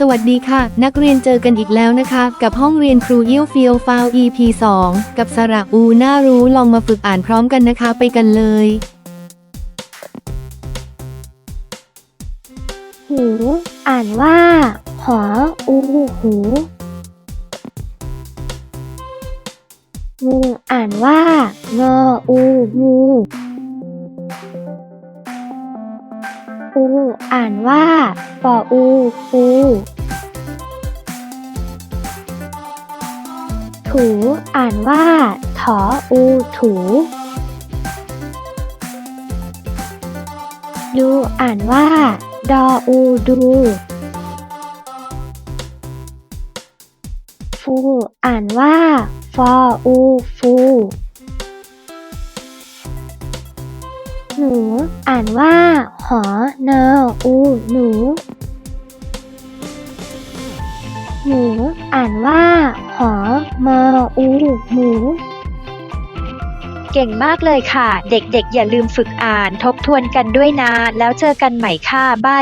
สวัสดีค่ะ นักเรียนเจอกันอีกแล้วนะคะ กับห้องเรียนครูเอี้ยวเฟียวฟาว EP 2 กับสระอูน่ารู้ลองมาฝึกอ่านพร้อมกันนะคะไปกันเลยหูอ่านว่า หออูหูงูอ่านว่างออูงู อู อ่านว่าปออูปูถู อ่านว่าถออูถู ดู อ่านว่า ดออูดูฟู อ่านว่า ฟออูฟู หนู อ่านว่า หอนอ อู หนู หนู อ่านว่า หอมอ อู หมูเก่งมากเลยค่ะ เด็กๆ อย่าลืมฝึกอ่านทบทวนกันด้วยนะ แล้วเจอกันใหม่ค่ะบาย